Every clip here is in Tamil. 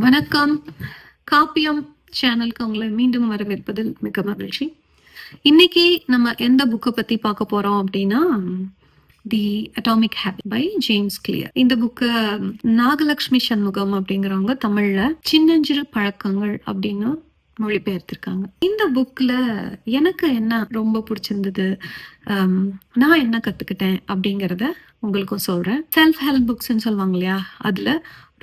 வணக்கம். காப்பியம் சேனலுக்கு உங்களை மீண்டும் வரவேற்பதில் மிக மகிழ்ச்சி. இன்னைக்கு நம்ம எந்த புக்கை பத்தி பார்க்க போறோம் அப்படின்னா the atomic habit by James Clear இந்த புக்கை நாகலட்சுமி சண்முகம் அப்படிங்கிறவங்க தமிழ்ல சின்னஞ்சிறு பழக்கங்கள் அப்படின்னு மொழிபெயர்த்திருக்காங்க. இந்த புக்ல எனக்கு என்ன ரொம்ப பிடிச்சிருந்தது ஹம், நான் என்ன கத்துக்கிட்டேன் அப்படிங்கிறத உங்களுக்கும் சொல்றேன். செல்ஃப் ஹெல்ப் புக்ஸ்ன்னு சொல்லுவாங்க இல்லையா அதுல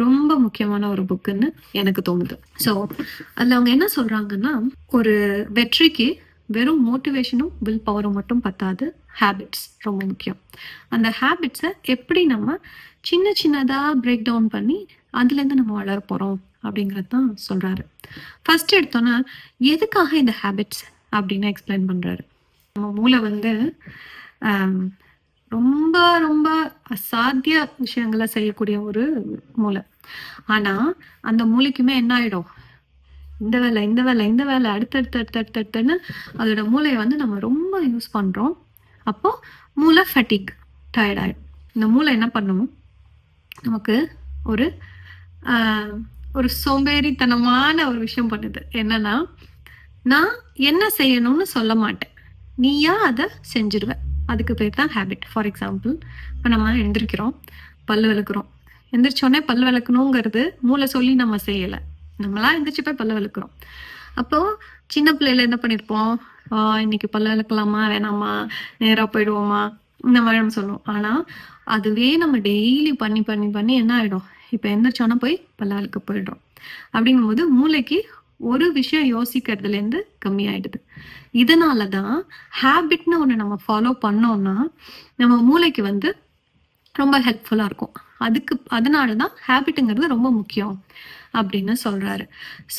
ரொம்ப முக்கியமான ஒரு புக்குன்னு எனக்கு தோணுது. ஸோ அதில் அவங்க என்ன சொல்றாங்கன்னா ஒரு வெற்றிக்கு வெறும் மோட்டிவேஷனும் வில் பவரும் மட்டும் பத்தாது ஹேபிட்ஸ் ரொம்ப முக்கியம். அந்த ஹேபிட்ஸை எப்படி நம்ம சின்ன சின்னதாக பிரேக் டவுன் பண்ணி அதுலேருந்து நம்ம வளர போகிறோம் அப்படிங்கிறது தான் சொல்கிறாரு ஃபர்ஸ்ட் எடுத்தோன்னா எதுக்காக இந்த ஹேபிட்ஸ் அப்படின்னு எக்ஸ்பிளைன் பண்ணுறாரு நம்ம மூளை வந்து ரொம்ப ரொம்ப அசாத்திய விஷயங்களை செய்யக்கூடிய ஒரு மூளை. ஆனா அந்த மூளைக்குமே என்ன ஆயிடும்? இந்த வேலை இந்த வேலை இந்த வேலை அடுத்தடுத்து அடுத்தடுத்துன்னு அதோட மூளையை வந்து நம்ம ரொம்ப யூஸ் பண்றோம். அப்போ மூளை ஃபட்டிக் டயர்ட் ஆயிடும். இந்த மூளை என்ன பண்ணணும் நமக்கு ஒரு ஒரு சோம்பேறித்தனமான ஒரு விஷயம் பண்ணுது. என்னன்னா நான் என்ன செய்யணும்னு சொல்ல மாட்டேன். நீயா அதை செஞ்சிருவேன் அதுக்கு பேர் தான் ஹேபிட் ஃபார் எக்ஸாம்பிள் இப்போ நம்ம எழுந்திருக்கிறோம் பல் விளக்குறோம். எந்திரிச்சோடனே பல் விளக்கணுங்கிறது மூளை சொல்லி நம்ம செய்யலை. நம்மளா எந்திரிச்சு போய் பல்ல விளக்குறோம். அப்போ சின்ன பிள்ளையில என்ன பண்ணிருப்போம்? இன்னைக்கு பல் விளக்கலாமா? வேணாமா? நேரா போயிடுவோமா? இந்த மாதிரி நம்ம சொல்லுவோம். ஆனா அதுவே நம்ம டெய்லி பண்ணி பண்ணி பண்ணி என்ன ஆயிடும்? இப்ப எந்திரிச்சோன்னா போய் பல்ல விளக்க போயிடுறோம். அப்படிங்கும்போது மூளைக்கு ஒரு விஷயம் யோசிக்கிறதுல இருந்து இதனால இதனாலதான் ஹேபிட்னு ஒண்ணு நம்ம ஃபாலோ பண்ணோம்னா நம்ம மூளைக்கு வந்து ரொம்ப ஹெல்ப்ஃபுல்லா இருக்கும். அதுக்கு அதனால தான் ஹேபிட்டுங்கிறது ரொம்ப முக்கியம் அப்படின்னு சொல்றாரு.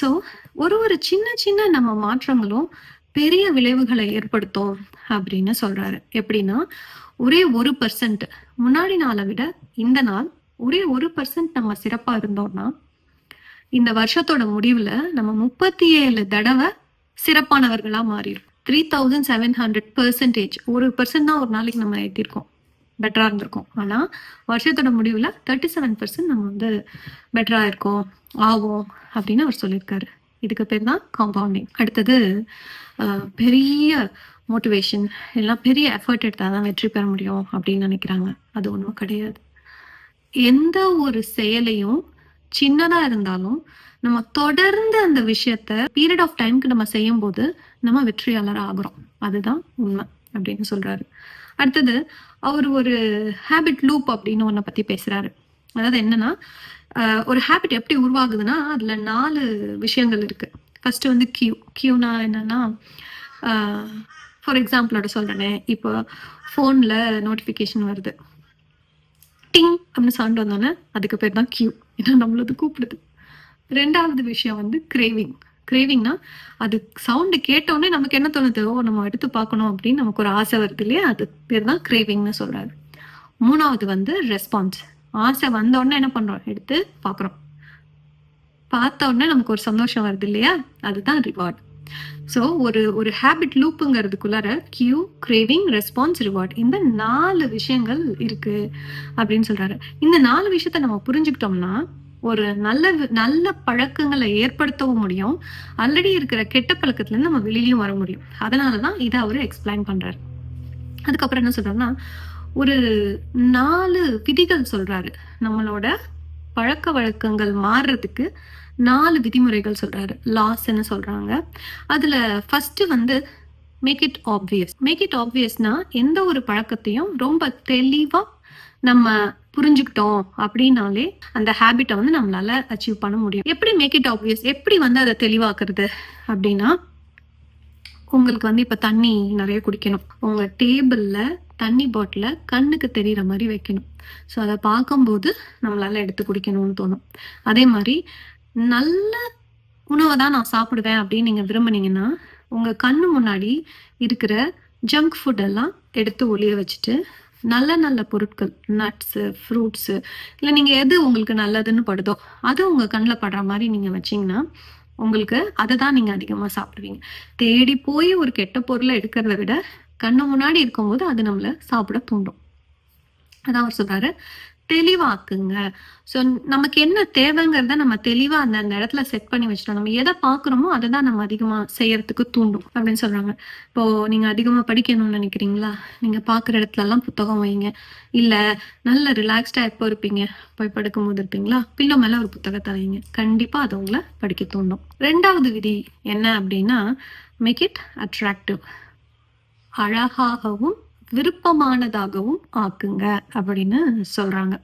ஸோ ஒரு ஒரு சின்ன சின்ன நம்ம மாற்றங்களும் பெரிய விளைவுகளை ஏற்படுத்தும் அப்படின்னு சொல்றாரு. எப்படின்னா ஒரே ஒரு பர்சன்ட் முன்னாடி நாளை விட இந்த நாள் ஒரே ஒரு பர்சன்ட் நம்ம சிறப்பா இருந்தோம்னா இந்த வருஷத்தோட முடிவுல நம்ம முப்பத்தி ஏழு தடவை சிறப்பானவர்களா மாறிடும் three thousand seven hundred percentage ஒரு பர்சன்ட் தான் ஒரு நாளைக்கு நம்ம ஏற்றிருக்கோம் பெட்டரா இருந்திருக்கோம். ஆனா வருஷத்தோட முடிவுல தேர்ட்டி செவன் பர்சன்ட் நம்ம வந்து பெட்டரா இருக்கோம் ஆவோம் அப்படின்னு அவர் சொல்லியிருக்காரு. இதுக்கு பேர் தான் காம்பவுண்டிங் அடுத்தது பெரிய மோட்டிவேஷன் எல்லாம் பெரிய எஃபர்ட் எடுத்தால் தான் வெற்றி பெற முடியும் அப்படின்னு நினைக்கிறாங்க. அது ஒன்றும் கிடையாது. எந்த ஒரு செயலையும் சின்னதா இருந்தாலும் நம்ம தொடர்ந்து அந்த விஷயத்த பீரியட் ஆஃப் டைம்க்கு நம்ம செய்யும் போது நம்ம வெற்றியாளர் ஆகிறோம். அதுதான் உண்மை அப்படின்னு சொல்றாரு. அடுத்தது அவர் ஒரு ஹேபிட் லூப் அப்படின்னு ஒன்றை பத்தி பேசுறாரு. அதாவது என்னன்னா ஒரு ஹேபிட் எப்படி உருவாகுதுன்னா அதுல நாலு விஷயங்கள் இருக்கு. ஃபர்ஸ்ட் வந்து கியூ கியூனா என்னன்னா ஃபார் எக்ஸாம்பிளோட சொல்றேனே. இப்போ ஃபோன்ல நோட்டிஃபிகேஷன் வருது. டிங் அப்படின்னு சவுண்ட் வந்தோன்னே அதுக்கு பேர் தான் கியூ ஏன்னா நம்மளது கூப்பிடுது. ரெண்டாவது விஷயம் வந்து கிரேவிங் கிரேவிங்னா அது சவுண்டு கேட்டோடனே நமக்கு என்ன தோணுது? ஓ நம்ம எடுத்து பார்க்கணும் அப்படின்னு நமக்கு ஒரு ஆசை வருது இல்லையா? அது பேர் தான் கிரேவிங்னு சொல்றாரு. மூணாவது வந்து ரெஸ்பான்ஸ் ஆசை வந்தோடனே என்ன பண்றோம்? எடுத்து பார்க்குறோம். பார்த்த உடனே நமக்கு ஒரு சந்தோஷம் வருது இல்லையா? அதுதான் ரிவார்ட் ஸோ ஒரு ஒரு ஹேபிட் லூப்புங்கிறதுக்குள்ளார கியூ கிரேவிங் ரெஸ்பான்ஸ் ரிவார்ட் இந்த நாலு விஷயங்கள் இருக்கு அப்படின்னு சொல்றாரு. இந்த நாலு விஷயத்த நம்ம புரிஞ்சுக்கிட்டோம்னா ஒரு நல்ல நல்ல பழக்கங்களை ஏற்படுத்தவும் முடியும். ஆல்ரெடி இருக்கிற கெட்ட பழக்கத்துல இருந்து நம்ம வெளியிலையும் வர முடியும். அதனாலதான் இதை அவர் எக்ஸ்பிளைன் பண்றாரு. அதுக்கப்புறம் என்ன சொல்றாருன்னா ஒரு நாலு விதிகள் சொல்றாரு நம்மளோட பழக்க வழக்கங்கள் மாறுறதுக்கு நாலு விதிமுறைகள் சொல்றாரு. லாஸ்ன்னு சொல்றாங்க. அதுல ஃபர்ஸ்ட் வந்து make it obvious make it ஆப்வியஸ்னா எந்த ஒரு பழக்கத்தையும் ரொம்ப தெளிவா நம்ம புரிஞ்சுக்கிட்டோம் அப்படின்னாலே அந்த ஹேபிட்டை வந்து நம்மளால அச்சீவ் பண்ண முடியும். எப்படி மேக் இட் ஆப்வியஸ் எப்படி வந்து அதை தெளிவாக்குறது? அப்படின்னா உங்களுக்கு வந்து இப்ப தண்ணி நிறைய குடிக்கணும். உங்க டேபிள்ல தண்ணி பாட்டில கண்ணுக்கு தெரியற மாதிரி வைக்கணும். ஸோ அதை பார்க்கும்போது நம்மளால எடுத்து குடிக்கணும்னு தோணும். அதே மாதிரி நல்ல உணவை தான் நான் சாப்பிடுவேன் அப்படின்னு நீங்க விரும்புனீங்கன்னா உங்க கண்ணு முன்னாடி இருக்கிற ஜங்க் ஃபுட் எல்லாம் எடுத்து ஒளிய வச்சுட்டு நல்ல நல்ல பொருட்கள் நட்ஸு ஃப்ரூட்ஸு இல்லை நீங்கள் எது உங்களுக்கு நல்லதுன்னு படுதோ அது உங்கள் கண்ணில் படுற மாதிரி நீங்கள் வச்சீங்கன்னா உங்களுக்கு அதை தான் நீங்கள் அதிகமாக சாப்பிடுவீங்க. தேடி போய் ஒரு கெட்ட பொருளை எடுக்கிறத விட கண்ணு முன்னாடி இருக்கும்போது அது நம்மளை சாப்பிட தூண்டும். அதான் அவர் சொல்றாரு தெளிவாக்குங்க. ஸோ நமக்கு என்ன தேவைங்கிறத நம்ம தெளிவா அந்த அந்த இடத்துல செட் பண்ணி வச்சிடணும் நம்ம எதை பார்க்குறோமோ அதை தான் நம்ம அதிகமா செய்யறதுக்கு தூண்டும் அப்படின்னு சொல்றாங்க. இப்போ நீங்க அதிகமா படிக்கணும்னு நினைக்கிறீங்களா? நீங்க பார்க்குற இடத்துல எல்லாம் புத்தகம் வைங்க. இல்ல நல்ல ரிலாக்ஸ்டா எப்போ இருப்பீங்க? போய் படுக்கும் போது இருப்பீங்களா? பில்லோ மேல ஒரு புத்தகத்தை வைங்க. கண்டிப்பா அது உங்களை படிக்க தூண்டும். ரெண்டாவது விதி என்ன அப்படின்னா மேக் இட் அட்ராக்டிவ் அழகாகவும் விருப்பமானதாகவும் ஆக்குங்க அப்படின்னு சொல்றாங்க.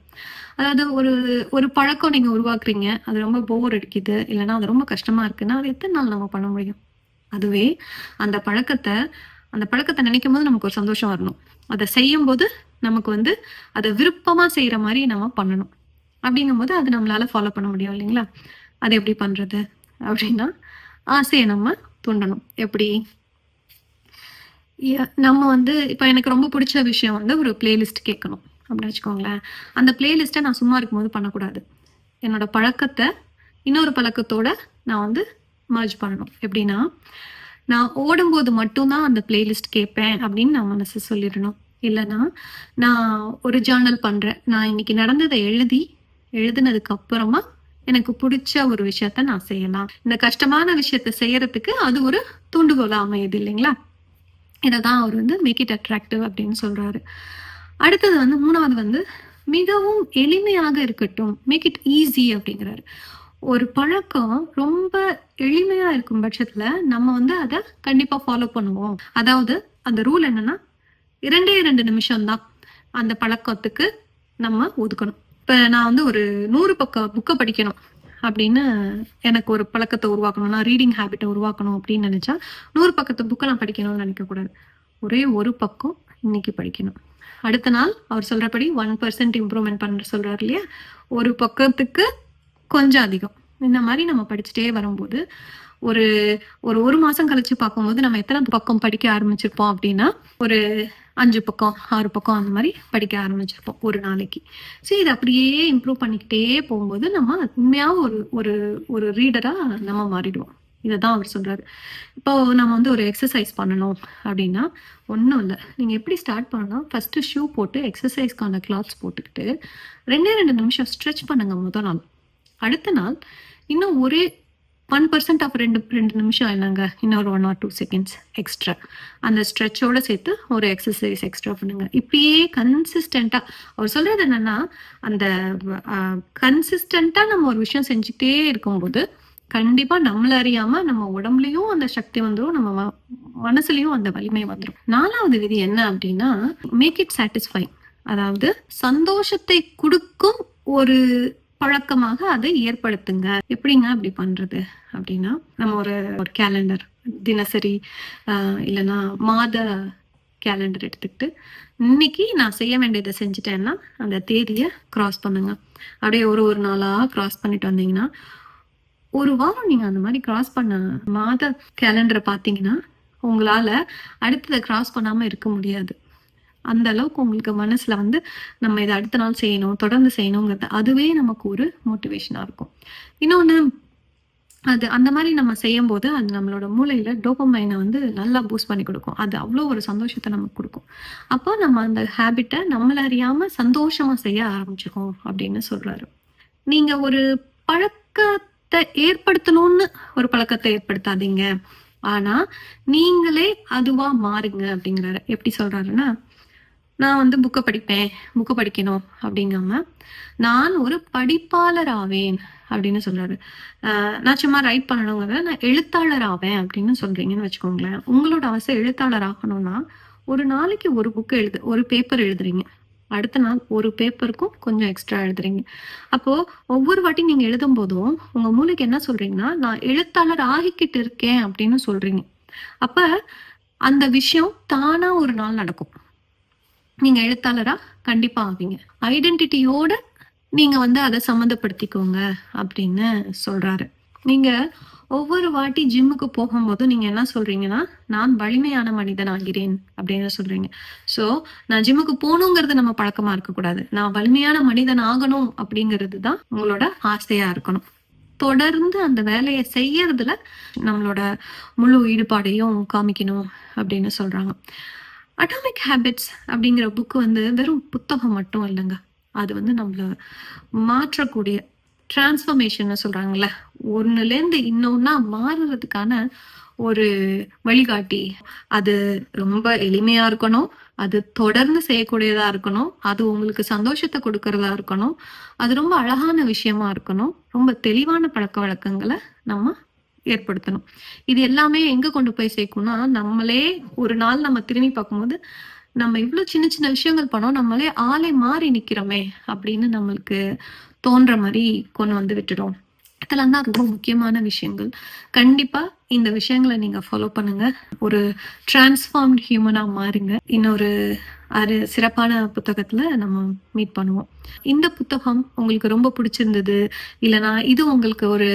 அதாவது ஒரு ஒரு பழக்கம் நீங்க உருவாக்குறீங்க அது ரொம்ப போர் அடிக்குது இல்லைன்னா அது ரொம்ப கஷ்டமா இருக்குன்னா அது எத்தனை நாள் நம்ம பண்ண முடியும்? அதுவே அந்த பழக்கத்தை அந்த பழக்கத்தை நினைக்கும் போது நமக்கு ஒரு சந்தோஷம் வரணும். அதை செய்யும் போது நமக்கு வந்து அதை விருப்பமா செய்யற மாதிரி நம்ம பண்ணணும். அப்படிங்கும்போது அது நம்மளால ஃபாலோ பண்ண முடியும் இல்லைங்களா? அது எப்படி பண்றது? அப்படின்னா ஆசையை நம்ம தூண்டணும். எப்படி? நம்ம வந்து இப்போ எனக்கு ரொம்ப பிடிச்ச விஷயம் வந்து ஒரு பிளேலிஸ்ட் கேட்கணும். அப்படின்னு வச்சுக்கோங்களேன். அந்த பிளேலிஸ்ட்டை நான் சும்மா இருக்கும்போது பண்ணக்கூடாது. என்னோட பழக்கத்தை இன்னொரு பழக்கத்தோட நான் வந்து மர்ஜ் பண்ணணும். எப்படின்னா நான் ஓடும்போது மட்டும்தான் அந்த பிளேலிஸ்ட் கேட்பேன் அப்படின்னு நான் மனசு சொல்லிடணும். இல்லைன்னா நான் ஒரு ஜேர்னல் பண்ணுறேன் நான் இன்னைக்கு நடந்ததை எழுதி எழுதுனதுக்கு அப்புறமா எனக்கு பிடிச்ச ஒரு விஷயத்த நான் செய்யலாம். இந்த கஷ்டமான விஷயத்த செய்யறதுக்கு அது ஒரு தூண்டுகோலா அமையுது இல்லைங்களா? இதை தான் அவர் வந்து மேக் இட் அட்ராக்டிவ் அப்படின்னு சொல்றாரு. அடுத்தது வந்து மூணாவது வந்து மிகவும் எளிமையாக இருக்கட்டும் மேக் இட் ஈஸி அப்படிங்கிறாரு. ஒரு பழக்கம் ரொம்ப எளிமையா இருக்கும் பட்சத்துல நம்ம வந்து அதை கண்டிப்பா ஃபாலோ பண்ணுவோம். அதாவது அந்த ரூல் என்னன்னா இரண்டே இரண்டு நிமிஷம் தான் அந்த பழக்கத்துக்கு நம்ம ஒதுக்கணும். இப்ப நான் வந்து ஒரு நூறு பக்கம் புக்கை படிக்கணும். அப்படின்னு எனக்கு ஒரு பழக்கத்தை உருவாக்கணும். நான் ரீடிங் ஹேபிட்டை உருவாக்கணும் அப்படின்னு நினைச்சா நூறு பக்கத்து புக்கை நான் படிக்கணும்னு நினைக்கக்கூடாது ஒரே ஒரு பக்கம் இன்னைக்கு படிக்கணும். அடுத்த நாள் அவர் சொல்றபடி ஒன் பர்சன்ட் இம்ப்ரூவ்மெண்ட் பண்ண சொல்றாரு இல்லையா? ஒரு பக்கத்துக்கு கொஞ்சம் அதிகம். இந்த மாதிரி நம்ம படிச்சுட்டே வரும்போது ஒரு ஒரு ஒரு மாசம் கழிச்சு பார்க்கும்போது நம்ம எத்தனை பக்கம் படிக்க ஆரம்பிச்சிருப்போம் அப்படின்னா ஒரு அஞ்சு பக்கம் ஆறு பக்கம் அந்த மாதிரி படிக்க ஆரம்பிச்சிருப்போம் ஒரு நாளைக்கு. சரி இது அப்படியே இம்ப்ரூவ் பண்ணிக்கிட்டே போகும்போது நம்ம உண்மையாக ஒரு ஒரு ஒரு ரீடராக நம்ம மாறிடுவோம். இதை தான் அவர் சொல்கிறாரு இப்போ நம்ம வந்து ஒரு எக்ஸசைஸ் பண்ணணும் அப்படின்னா ஒன்றும் இல்லை. நீங்கள் எப்படி ஸ்டார்ட் பண்ணலாம் ஃபஸ்ட்டு ஷூ போட்டு எக்ஸசைஸ்க்கான கிளாத்ஸ் போட்டுக்கிட்டு ரெண்டே ரெண்டு நிமிஷம் ஸ்ட்ரெச் பண்ணுங்க முதல் நாள். அடுத்த நாள் இன்னும் ஒரே ஒன் பர்சன்ட் ஆஃப் ரெண்டு ரெண்டு நிமிஷம் என்னங்க? இன்னொரு one or two seconds extra அந்த ஸ்ட்ரெச்சோட சேர்த்து ஒரு எக்ஸசைஸ் எக்ஸ்ட்ரா பண்ணுங்க. இப்படியே கன்சிஸ்டண்டா அவர் சொல்றது என்னன்னா அந்த கன்சிஸ்டண்டா நம்ம ஒரு விஷயம் செஞ்சுட்டே இருக்கும்போது கண்டிப்பா நம்மள அறியாம நம்ம உடம்புலயும் அந்த சக்தி வந்துடும் நம்ம மனசுலையும் மனசுலயும் அந்த வலிமை வந்துடும் நாலாவது விதி என்ன அப்படின்னா மேக் இட் சாட்டிஸ்ஃபை அதாவது சந்தோஷத்தை கொடுக்கும் ஒரு பழக்கமாக அதை ஏற்படுத்துங்க. எப்படிங்க அப்படி பண்றது? அப்படின்னா நம்ம ஒரு ஒரு கேலண்டர் தினசரி இல்லைன்னா மாத கேலண்டர் எடுத்துக்கிட்டு இன்னைக்கு நான் செய்ய வேண்டியதை செஞ்சுட்டேன்னா அந்த தேதியை கிராஸ் பண்ணுங்க. அப்படியே ஒரு ஒரு நாளா கிராஸ் பண்ணிட்டு வந்தீங்கன்னா ஒரு வாரம் நீங்க அந்த மாதிரி கிராஸ் பண்ண மாத கேலண்டரை பார்த்தீங்கன்னா உங்களால அடுத்ததை கிராஸ் பண்ணாம இருக்க முடியாது. அந்த அளவுக்கு உங்களுக்கு மனசுல வந்து நம்ம இதை அடுத்த நாள் செய்யணும் தொடர்ந்து செய்யணுங்கிறது அதுவே நமக்கு ஒரு மோட்டிவேஷனா இருக்கும். இன்னொன்னு அது அந்த மாதிரி நம்ம செய்யும் போது அது நம்மளோட மூளையில டோபமைனை வந்து நல்லா பூஸ்ட் பண்ணி கொடுக்கும். அது அவ்வளோ ஒரு சந்தோஷத்தை நமக்கு கொடுக்கும். அப்போ நம்ம அந்த ஹேபிட்டை நம்மள அறியாம சந்தோஷமா செய்ய ஆரம்பிச்சுக்கோம் அப்படின்னு சொல்றாரு. நீங்க ஒரு பழக்கத்தை ஏற்படுத்தணும்னு ஒரு பழக்கத்தை ஏற்படுத்தாதீங்க. ஆனா நீங்களே அதுவா மாறுங்க அப்படிங்கிறாரு. எப்படி சொல்றாருன்னா நான் வந்து புக்கை படிப்பேன் புக்கை படிக்கணும் அப்படிங்காம நான் ஒரு படிப்பாளர் ஆவேன் அப்படின்னு சொல்றாரு. நான் சும்மா ரைட் பண்ணணுங்கிறத நான் எழுத்தாளர் ஆவேன் அப்படின்னு சொல்றீங்கன்னு வச்சுக்கோங்களேன். உங்களோட ஆசை எழுத்தாளர் ஆகணும்னா ஒரு நாளைக்கு ஒரு புக்கு எழுது ஒரு பேப்பர் எழுதுறீங்க. அடுத்த நாள் ஒரு பேப்பருக்கும் கொஞ்சம் எக்ஸ்ட்ரா எழுதுறீங்க. அப்போ ஒவ்வொரு வாட்டி நீங்க எழுதும் போதும் உங்க மூளைக்கு என்ன சொல்றீங்கன்னா நான் எழுத்தாளர் ஆகிக்கிட்டு இருக்கேன் அப்படின்னு சொல்றீங்க. அப்ப அந்த விஷயம் தானா ஒரு நாள் நடக்கும். நீங்க எழுத்தாளரா கண்டிப்பா ஆவீங்க. ஐடென்டிட்டியோட நீங்க வந்து அதை சம்மந்தப்படுத்திக்கோங்க அப்படின்னு சொல்றாரு. நீங்க ஒவ்வொரு வாட்டி ஜிம்முக்கு போகும்போதும் நீங்க என்ன சொல்றீங்கன்னா நான் வலிமையான மனிதன் ஆகிறேன் அப்படின்னு சொல்றீங்க. சோ நான் ஜிம்முக்கு போகணுங்கிறது நம்ம பழக்கமா இருக்கக்கூடாது. நான் வலிமையான மனிதன் ஆகணும் அப்படிங்கிறது தான் உங்களோட ஆசையா இருக்கணும். தொடர்ந்து அந்த வேலையை செய்யறதுல நம்மளோட முழு ஈடுபாடையும் காமிக்கணும் அப்படின்னு சொல்றாங்க. அட்டாமிக் ஹேபிட்ஸ் அப்படிங்கிற புக்கு வந்து வெறும் புத்தகம் மட்டும் இல்லைங்க. அது வந்து நம்மளை மாற்றக்கூடிய டிரான்ஸ்ஃபர்மேஷன் சொல்றாங்கல்ல. ஒன்றுலேருந்து இன்னொன்னா மாறுறதுக்கான ஒரு வழிகாட்டி. அது ரொம்ப எளிமையா இருக்கணும். அது தொடர்ந்து செய்யக்கூடியதா இருக்கணும். அது உங்களுக்கு சந்தோஷத்தை கொடுக்கறதா இருக்கணும். அது ரொம்ப அழகான விஷயமா இருக்கணும். ரொம்ப தெளிவான பழக்க வழக்கங்களை நம்ம ஏற்படுத்தணும். இது எல்லாமே எங்க கொண்டு போய் சேர்க்கும்னா நம்மளே ஒரு நாள் நம்ம திரும்பி பார்க்கும்போது நம்ம இவ்வளவு சின்ன சின்ன விஷயங்கள் பண்ணோம் நம்மளே ஆளே மாறி நிக்கிறோமே அப்படின்னு நம்மளுக்கு தோன்ற மாதிரி கொண்டு வந்து விட்டுடும். இதெல்லாம் தான் ரொம்ப முக்கியமான விஷயங்கள். கண்டிப்பா இந்த விஷயங்களை நீங்க ஃபாலோ பண்ணுங்க. ஒரு டிரான்ஸ்ஃபார்ம்டு ஹியூமனா மாறுங்க. இன்னொரு அது சிறப்பான புத்தகத்துல நம்ம மீட் பண்ணுவோம். இந்த புத்தகம் உங்களுக்கு ரொம்ப பிடிச்சிருந்தது இல்லைனா இது உங்களுக்கு ஒரு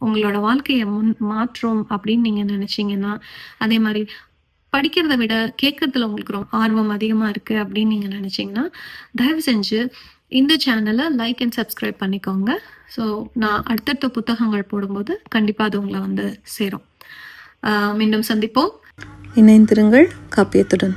உங்களோட வாழ்க்கையை முன் மாற்றும் அப்படின்னு நீங்க நினைச்சீங்கன்னா அதே மாதிரி படிக்கிறத விட கேட்கறதுல உங்களுக்கு ரொம்ப ஆர்வம் அதிகமா இருக்கு அப்படின்னு நீங்க நினைச்சீங்கன்னா தயவு செஞ்சு இந்த சேனலை லைக் அண்ட் சப்ஸ்கிரைப் பண்ணிக்கோங்க. ஸோ நான் அடுத்தடுத்த புத்தகங்கள் போடும்போது கண்டிப்பாக அது உங்களை வந்து சேரும். மீண்டும் சந்திப்போம். இணைந்திருங்கள் காப்பியத்துடன்.